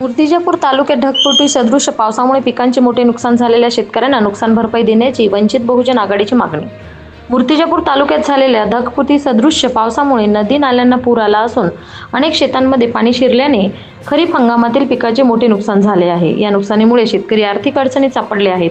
मूर्तिजापूर तालुक्यात ढगफुटी सदृश पावसामुळे पिकांचे मोठे नुकसान झालेल्या शेतकऱ्यांना नुकसान भरपाई देण्याची वंचित बहुजन आघाडीची मागणी. मूर्तिजापूर तालुक्यात झालेल्या ढगफुटी सदृश्य पावसामुळे नदी नाल्यांना पूर आला असून अनेक शेतांमध्ये पाणी शिरल्याने खरीप हंगामातील पिकाचे मोठे नुकसान झाले आहे. या नुकसानीमुळे शेतकरी आर्थिक अडचणीत सापडले आहेत.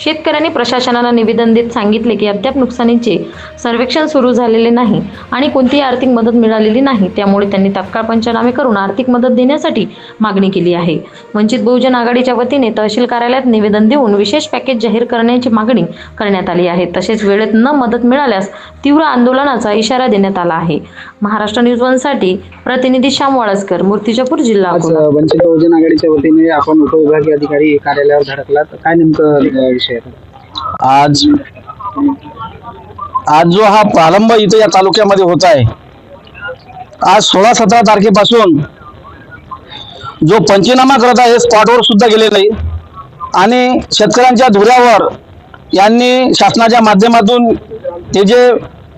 शेतकऱ्यांनी प्रशासनाला निवेदन देत सांगितले की अद्याप नुकसानीचे सर्वेक्षण सुरू झालेले नाही आणि कोणतीही आर्थिक मदत मिळालेली नाही. त्यामुळे त्यांनी तात्काळ पंचनामे करून आर्थिक मदत देण्यासाठी मागणी केली आहे. वंचित बहुजन आघाडीच्या वतीने तहसील कार्यालयात निवेदन देऊन विशेष पॅकेज जाहीर करण्याची मागणी करण्यात आली आहे. तसेच वेळेत न मदत मिळाल्यास तीव्र आंदोलनाचा इशारा देण्यात आला आहे. महाराष्ट्र न्यूज वनसाठी प्रतिनिधी श्याम वाळसकर मूर्तिजापूर जिल्हा आज अकोला. वंचित बहुजन आघाडीच्या वतीने आपण उपविभागीय अधिकारी कार्यालयावर धडकला तर काय नेमकं अं, विषय आहे? आज आज जो हा प्रारंभ इथं या तालुक्यामध्ये होत आहे आज सोळा सतरा तारखेपासून जो पंचनामा करत आहे स्पॉटवर सुद्धा गेले नाही. आणि शेतकऱ्यांच्या धुऱ्यावर यांनी शासनाच्या माध्यमातून हे जे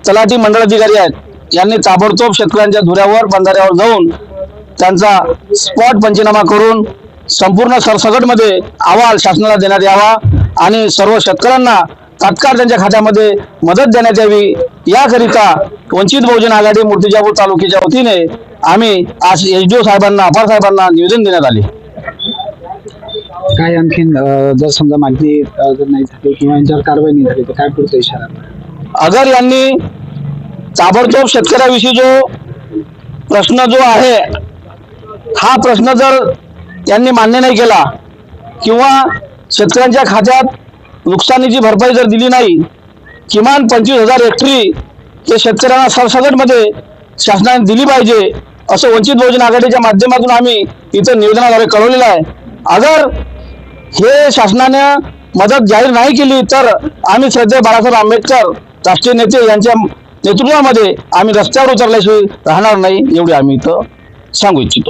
तलाठी मंडळाधिकारी आहेत यांनी ताबडतोब शेतकऱ्यांच्या धुऱ्यावर बंधाऱ्यावर जाऊन त्यांचा स्पॉट पंचनामा करून संपूर्ण सरसकटमध्ये अहवाल शासनाला देण्यात यावा आणि सर्व शेतकऱ्यांना तात्काळ त्यांच्या खात्यामध्ये मदत देण्यात यावी. याकरिता वंचित बहुजन आघाडी मूर्तिजापूर तालुक्याच्या वतीने आम्ही आज एच डी ओ साहेबांना अपार साहेबांना निवेदन देण्यात आले. काय आणखीन जर समजा मागणी जर नाही झाली किंवा यांच्यावर कारवाई नाही झाली तर काय पुढचा इशारा? अगर यांनी ताबडतोब शेतकऱ्याविषयी जो प्रश्न जो आहे हा प्रश्न जर त्यांनी मान्य नाही केला किंवा शेतकऱ्यांच्या खात्यात नुकसानीची भरपाई जर दिली नाही किमान पंचवीस हजार हेक्टरी ते शेतकऱ्यांना सरसकटमध्ये शासनाने दिली पाहिजे असं वंचित बहुजन आघाडीच्या माध्यमातून आम्ही इथं निवेदनाद्वारे कळवलेलं आहे. अगर हे शासनाने मदत जाहीर नाही केली तर आम्ही श्रद्धे बाळासाहेब आंबेडकर राष्ट्रीय नेते यांच्या नेतृत्वामध्ये आम्ही रस्त्यावर उतरल्याशिवाय राहणार नाही एवढे आम्ही इथं सांगू इच्छितो.